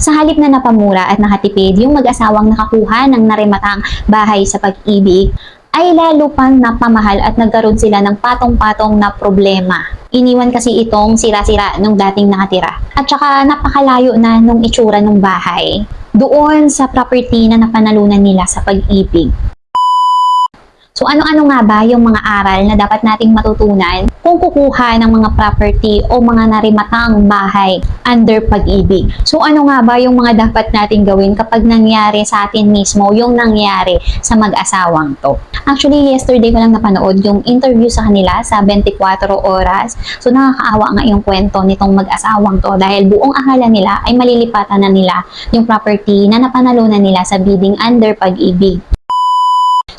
Sa halip na napamura at nakatipid, yung mag-asawang nakakuha ng narimatang bahay sa pag-ibig, ay lalo pang napamahal at nagkaroon sila ng patong-patong na problema. Iniwan kasi itong sira-sira nung dating nakatira. At saka napakalayo na nung itsura ng bahay doon sa property na napanalunan nila sa pag-ibig. So ano-ano nga ba yung mga aral na dapat nating matutunan kung kukuha ng mga property o mga narimatang bahay under pag-ibig? So ano nga ba yung mga dapat nating gawin kapag nangyari sa atin mismo yung nangyari sa mag-asawang to? Actually, yesterday ko lang napanood yung interview sa kanila sa 24 oras. So nakakaawa nga yung kwento nitong mag-asawang to dahil buong akala nila ay malilipatan na nila yung property na napanalunan nila sa bidding under pag-ibig.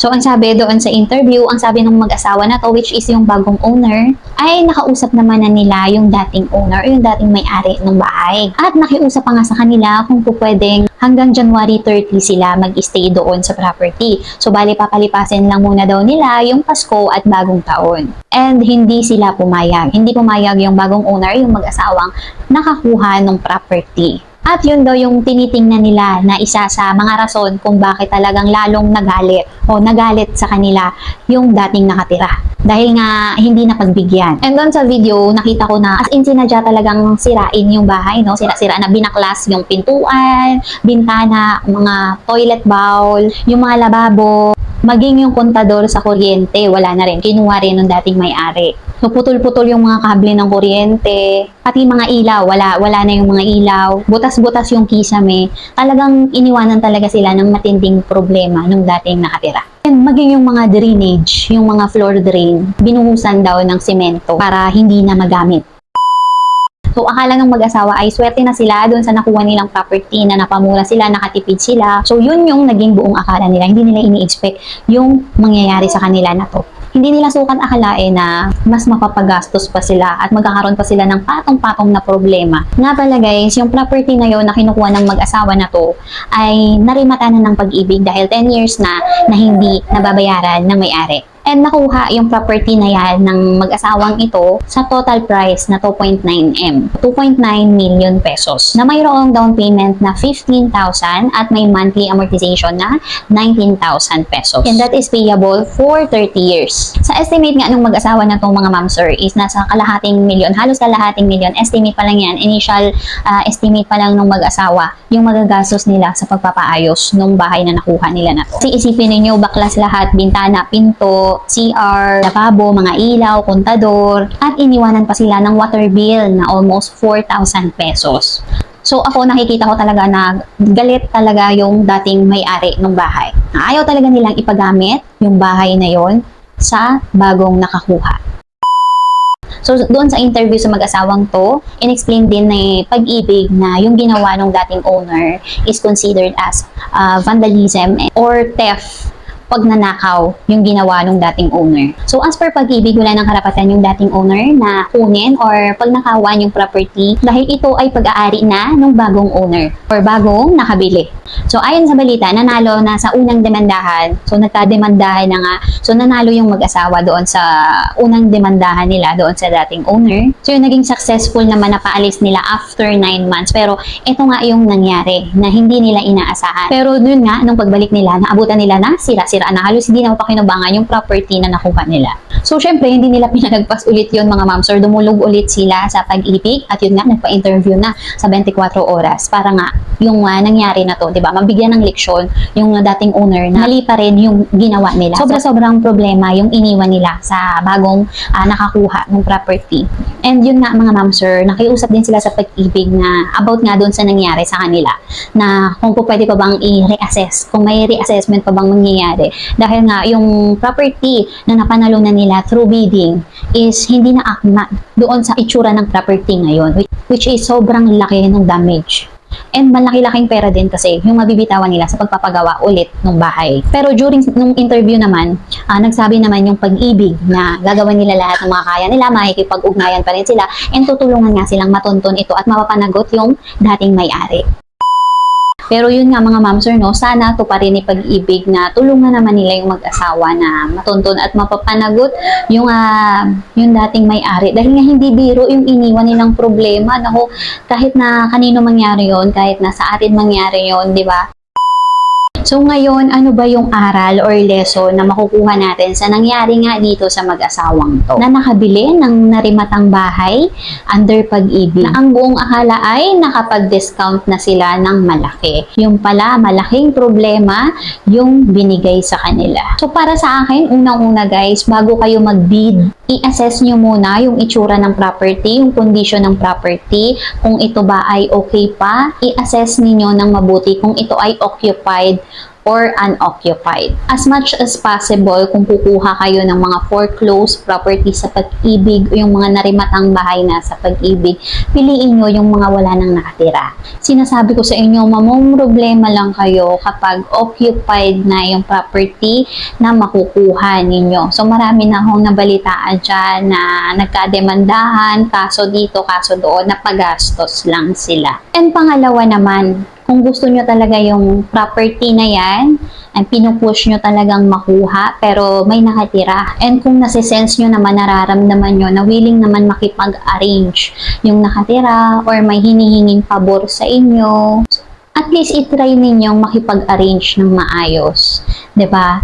So, ang sabi doon sa interview, ang sabi ng mag-asawa na to, which is yung bagong owner, ay nakausap naman na nila yung dating owner, yung dating may-ari ng bahay. At nakiusap pa nga sa kanila kung po pwedeng hanggang January 30 sila mag-stay doon sa property. So, bali papalipasin lang muna daw nila yung Pasko at bagong taon. And hindi sila pumayag. Hindi pumayag yung bagong owner, yung mag-asawang nakakuha ng property. At yun daw yung tinitingnan nila na isa sa mga rason kung bakit talagang lalong nagalit o nagalit sa kanila yung dating nakatira. Dahil nga hindi na pagbigyan. And doon sa video, nakita ko na as in sinadya talagang sirain yung bahay, no? Sira-sira na binaklas yung pintuan, bintana, mga toilet bowl, yung mga lababo, maging yung kontador sa kuryente, wala na rin. Kinuha rin ng dating may-ari. So, putol-putol yung mga kable ng kuryente. Pati mga ilaw, wala, wala na yung mga ilaw. Butas-butas yung kisame. Talagang iniwanan talaga sila ng matinding problema nung dating nakatira. And maging yung mga drainage, yung mga floor drain, binuhusan daw ng semento para hindi na magamit. So, akala ng mag-asawa ay swerte na sila doon sa nakuha nilang property na napamura sila, nakatipid sila. So, yun yung naging buong akala nila. Hindi nila ini-expect yung mangyayari sa kanila na to. Hindi nila sukat akalain na mas mapapagastos pa sila at magkakaroon pa sila ng patong-patong na problema. Nga pala guys, yung property na yun na kinukuha ng mag-asawa na to ay narimata na ng pag-ibig dahil 10 years na na hindi nababayaran ng may-ari. And nakuha yung property na yan ng mag-asawang ito sa total price na 2.9M. 2.9 million pesos. Na mayroong down payment na 15,000 at may monthly amortization na 19,000 pesos. And that is payable for 30 years. Sa estimate nga ng mag-asawa na itong mga ma'am sir is nasa kalahating million, halos kalahating million. Estimate pa lang yan. Initial uh, estimate pa lang ng mag-asawa yung magagastos nila sa pagpapaayos ng bahay na nakuha nila na to. Kasi isipin ninyo, baklas lahat, bintana, pinto, CR, lababo, mga ilaw, kontador, at iniwanan pa sila ng water bill na almost 4,000 pesos. So ako nakikita ko talaga na galit talaga yung dating may-ari ng bahay. Ayaw talaga nilang ipagamit yung bahay na yon sa bagong nakakuha. So, doon sa interview sa mag-asawang to, in-explain din na pag-ibig na yung ginawa ng dating owner is considered as uh, vandalism or theft pag nanakaw yung ginawa ng dating owner. So as per pag-ibig, wala ng karapatan yung dating owner na kunin or pag nakawan yung property dahil ito ay pag-aari na ng bagong owner or bagong nakabili. So ayon sa balita, nanalo na sa unang demandahan. So nagka-demandahan na nga. So nanalo yung mag-asawa doon sa unang demandahan nila doon sa dating owner. So yung naging successful naman na paalis nila after 9 months. Pero ito nga yung nangyari na hindi nila inaasahan. Pero dun nga, nung pagbalik nila, naabutan nila na sira-sira na halos hindi na pakinubangan yung property na nakuha nila. So syempre, hindi nila pinalagpas ulit yon mga ma'am sir. Dumulog ulit sila sa pag-ibig at yun nga, nagpa-interview na sa 24 oras para nga yung uh, nangyari na to, di ba? Mabigyan ng leksyon yung dating owner na mali pa rin yung ginawa nila. Sobra-sobrang problema yung iniwan nila sa bagong uh, nakakuha ng property. And yun nga mga ma'am sir, nakiusap din sila sa pag-ibig na about nga doon sa nangyari sa kanila na kung po pwede pa bang i-reassess, kung may reassessment pa bang mangyayari. Dahil nga yung property na napanalunan nila through bidding is hindi na akma doon sa itsura ng property ngayon which, which is sobrang laki ng damage. And malaki-laking pera din kasi yung mabibitawan nila sa pagpapagawa ulit ng bahay. Pero during nung interview naman, uh, nagsabi naman yung pag-ibig na gagawin nila lahat ng mga kaya nila, makikipag-ugnayan pa rin sila, and tutulungan nga silang matuntun ito at mapapanagot yung dating may-ari. Pero yun nga mga ma'am sir, no, sana to pa rin ni pag-ibig na tulungan naman nila yung mag-asawa na matuntun at mapapanagot yung, ah, yung dating may-ari. Dahil nga hindi biro yung iniwan nilang problema. Naku, kahit na kanino mangyari yon kahit na sa atin mangyari yon di ba? So ngayon, ano ba yung aral or lesson na makukuha natin sa nangyari nga dito sa mag-asawang to? Na nakabili ng narimatang bahay under pag-ibig. Na ang buong akala ay nakapag-discount na sila ng malaki. Yung pala, malaking problema yung binigay sa kanila. So para sa akin, unang-una guys, bago kayo mag-bid, i-assess nyo muna yung itsura ng property, yung condition ng property, kung ito ba ay okay pa, i-assess ninyo ng mabuti kung ito ay occupied or unoccupied. As much as possible, kung kukuha kayo ng mga foreclosed property sa pag-ibig o yung mga narimatang bahay na sa pag-ibig, piliin nyo yung mga wala nang nakatira. Sinasabi ko sa inyo, mamong problema lang kayo kapag occupied na yung property na makukuha ninyo. So marami na akong nabalitaan dyan na nagkademandahan, kaso dito, kaso doon, napagastos lang sila. And pangalawa naman, kung gusto nyo talaga yung property na yan, ang pinupush nyo talagang makuha, pero may nakatira. And kung nasisense nyo naman, nararamdaman nyo na willing naman makipag-arrange yung nakatira or may hinihinging pabor sa inyo, at least itry ninyong makipag-arrange ng maayos. ba?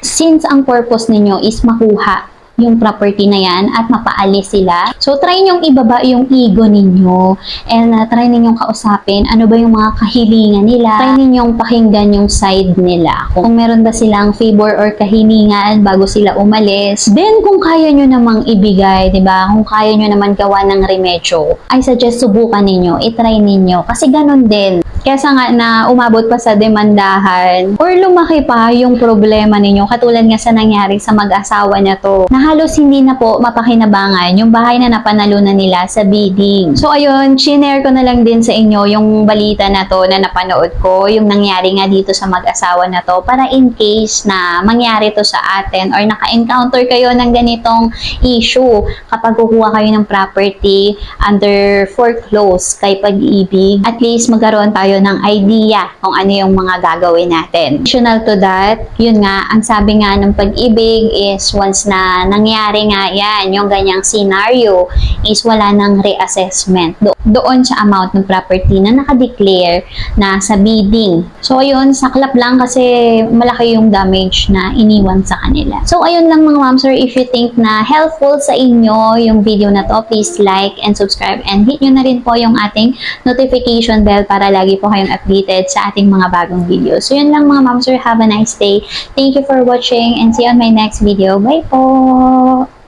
Since ang purpose ninyo is makuha yung property na yan at mapaalis sila. So, try nyong ibaba yung ego ninyo and uh, try ninyong kausapin ano ba yung mga kahilingan nila. Try ninyong pakinggan yung side nila. Kung meron ba silang favor or kahilingan bago sila umalis. Then, kung kaya nyo namang ibigay, di ba? Kung kaya nyo naman gawa ng remedyo, I suggest subukan ninyo, itry ninyo. Kasi ganun din. Kesa nga na umabot pa sa demandahan or lumaki pa yung problema ninyo katulad nga sa nangyari sa mag-asawa na to na halos hindi na po mapakinabangan yung bahay na napanalunan nila sa bidding. So ayun, shinare ko na lang din sa inyo yung balita na to na napanood ko, yung nangyari nga dito sa mag-asawa na to para in case na mangyari to sa atin or naka-encounter kayo ng ganitong issue kapag kukuha kayo ng property under foreclosed kay pag-ibig, at least magkaroon tayo ng idea kung ano yung mga gagawin natin. Additional to that, yun nga, ang sabi nga ng pag-ibig is once na nangyari nga yan, yung ganyang scenario, is wala nang reassessment do- doon sa amount ng property na nakadeclare na sa bidding. So, ayun, saklap lang kasi malaki yung damage na iniwan sa kanila. So, ayun lang mga ma'am sir, if you think na helpful sa inyo yung video na to, please like and subscribe and hit nyo na rin po yung ating notification bell para lagi po kayong updated sa ating mga bagong videos. So, yun lang mga ma'am sir, have a nice day. Thank you for watching and see you on my next video. Bye po!